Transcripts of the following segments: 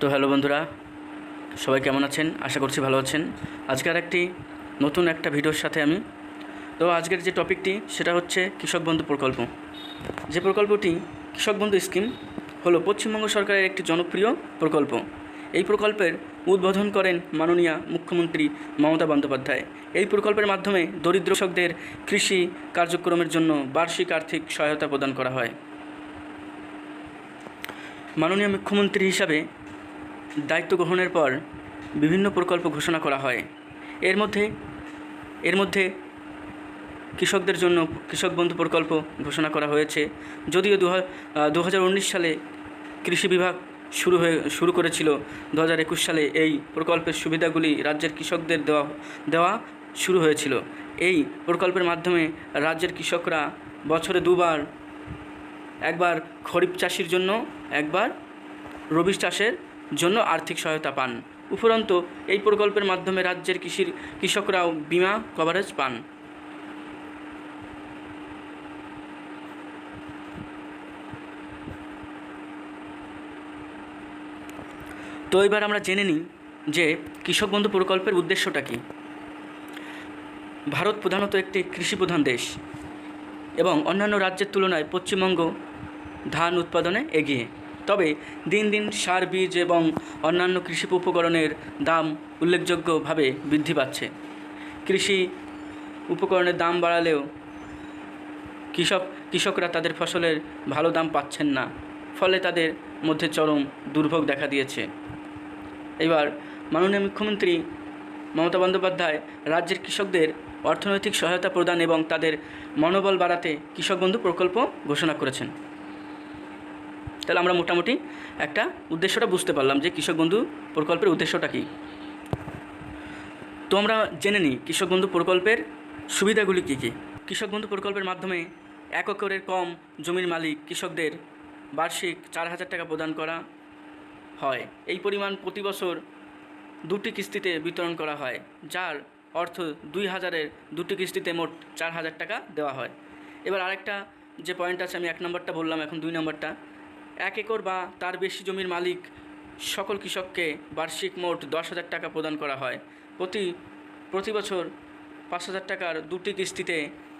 তো হ্যালো বন্ধুরা, সবাই কেমন আছেন? আশা করছি ভালো আছেন। আজকের একটি নতুন একটা ভিডিওর সাথে আমি। তো আজকের যে টপিকটি, সেটা হচ্ছে কৃষক বন্ধু প্রকল্প। যে প্রকল্পটি কৃষক বন্ধু স্কিম হলো পশ্চিমবঙ্গ সরকারের একটি জনপ্রিয় প্রকল্প। এই প্রকল্পের উদ্বোধন করেন মাননীয় মুখ্যমন্ত্রী মমতা বন্দ্যোপাধ্যায়। এই প্রকল্পের মাধ্যমে দরিদ্র কৃষকদের কৃষি কার্যক্রমের জন্য বার্ষিক আর্থিক সহায়তা প্রদান করা হয়। মাননীয় মুখ্যমন্ত্রী হিসাবে দায়িত্ব গ্রহণের পর বিভিন্ন প্রকল্প ঘোষণা করা হয়। এর মধ্যে এর মধ্যে কৃষকদের জন্য কৃষক বন্ধু প্রকল্প ঘোষণা করা হয়েছে। যদিও দু হাজার উনিশ সালে কৃষি বিভাগ শুরু হয়ে, শুরু করেছিল। দু হাজার একুশ সালে এই প্রকল্পের সুবিধাগুলি রাজ্যের কৃষকদের দেওয়া দেওয়া শুরু হয়েছিল। এই প্রকল্পের মাধ্যমে রাজ্যের কৃষকরা বছরে দুবার, একবার খরিফ চাষির জন্য, একবার রবি চাষের জন্য আর্থিক সহায়তা পান। উপরন্তু, এই প্রকল্পের মাধ্যমে রাজ্যের কৃষির কৃষকরাও বিমা কভারেজ পান। তো এবার আমরা জেনে নিই যে কৃষক বন্ধু প্রকল্পের উদ্দেশ্যটা কী। ভারত প্রধানত একটি কৃষিপ্রধান দেশ এবং অন্যান্য রাজ্যের তুলনায় পশ্চিমবঙ্গ ধান উৎপাদনে এগিয়ে। তবে দিন দিন সার বীজ এবং অন্যান্য কৃষি উপকরণের দাম উল্লেখযোগ্যভাবে বৃদ্ধি পাচ্ছে। কৃষি উপকরণের দাম বাড়ালেও কৃষক, কৃষকরা তাদের ফসলের ভালো দাম পাচ্ছেন না, ফলে তাদের মধ্যে চরম দুর্ভোগ দেখা দিয়েছে। এবার মাননীয় মুখ্যমন্ত্রী মমতা বন্দ্যোপাধ্যায় রাজ্যের কৃষকদের অর্থনৈতিক সহায়তা প্রদান এবং তাদের মনোবল বাড়াতে কৃষক বন্ধু প্রকল্প ঘোষণা করেছেন। তাহলে আমরা মোটামুটি একটা উদ্দেশ্যটা বুঝতে পারলাম যে কৃষক বন্ধু প্রকল্পের উদ্দেশ্যটা কী। তো আমরা জেনে নিই কৃষক বন্ধু প্রকল্পের সুবিধাগুলি কী কী। কৃষক বন্ধু প্রকল্পের মাধ্যমে এক একরের কম জমির মালিক কৃষকদের বার্ষিক চার হাজার টাকা প্রদান করা হয়। এই পরিমাণ প্রতি বছর দুটি কিস্তিতে বিতরণ করা হয়, যার অর্থ দুই হাজারের দুটি কিস্তিতে মোট চার হাজার টাকা দেওয়া হয়। এবার আরেকটা যে পয়েন্ট আছে আমি এক নম্বরটা বললাম, এখন দুই নম্বরটা। এক একর বা তার বেশি জমির মালিক সকল কৃষককে বার্ষিক মোট দশ হাজার টাকা প্রদান করা হয়। প্রতি প্রতি বছর পাঁচ হাজার টাকার দুটি কিস্তিতে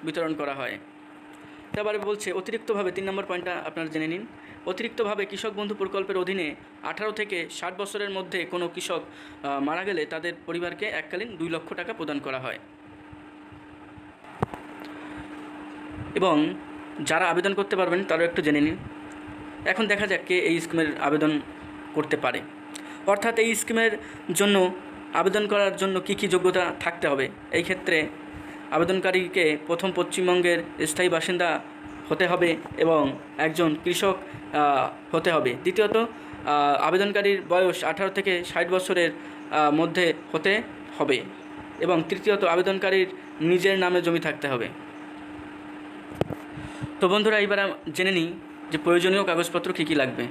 বিতরণ করা হয়। তারপরে বলছে, অতিরিক্তভাবে, তিন নম্বর পয়েন্টটা আপনারা জেনে নিন। অতিরিক্তভাবে কৃষক বন্ধু প্রকল্পের অধীনে আঠারো থেকে ষাট বছরের মধ্যে কোনো কৃষক মারা গেলে তাদের পরিবারকে এককালীন দুই লক্ষ টাকা প্রদান করা হয়। এবং যারা আবেদন করতে পারবেন তারাও একটু জেনে নিন। এখন দেখা যাক কে এই স্কিমের আবেদন করতে পারে। অর্থাৎ এই স্কিমের জন্য আবেদন করার জন্য কী কী যোগ্যতা থাকতে হবে? এই ক্ষেত্রে আবেদনকারীকে প্রথম পশ্চিমবঙ্গের স্থায়ী বাসিন্দা হতে হবে এবং একজন কৃষক হতে হবে। দ্বিতীয়ত আবেদনকারীর বয়স আঠারো থেকে ষাট বছরের মধ্যে হতে হবে এবং তৃতীয়ত, আবেদনকারীর নিজের নামে জমি থাকতে হবে। তো বন্ধুরা এবার জেনে নিই যে প্রয়োজনীয় কাগজপত্র কী কী লাগবে?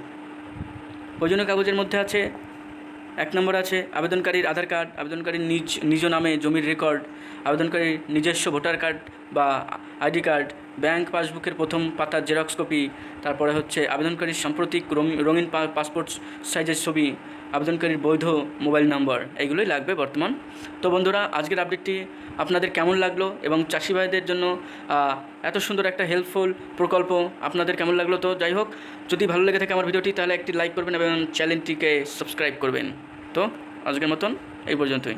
প্রয়োজনীয় কাগজের মধ্যে আছে, এক নম্বর আছে আবেদনকারীর আধার কার্ড, আবেদনকারীর নিজ নিজ নামে জমির রেকর্ড আবেদনকারীর নিজস্ব ভোটার কার্ড বা আইডি কার্ড ব্যাংক পাসবুকের প্রথম পাতার জেরক্স কপি তারপরে হচ্ছে আবেদনকারীর সাম্প্রতিক রঙ- রঙিন পাসপোর্ট সাইজের ছবি আবেদনকারীর বৈধ মোবাইল নাম্বার, এইগুলোই লাগবে বর্তমান। তো বন্ধুরা, আজকের আপডেটটি আপনাদের কেমন লাগল এবং চাষি ভাইদের জন্য এত সুন্দর একটা হেল্পফুল প্রকল্প আপনাদের কেমন লাগল? তো যাই হোক, যদি ভালো লেগে থাকে আমার ভিডিওটি, তাহলে একটি লাইক করবেন এবং চ্যানেলটিকে সাবস্ক্রাইব করবেন। তো আজকের মতন এই পর্যন্তই।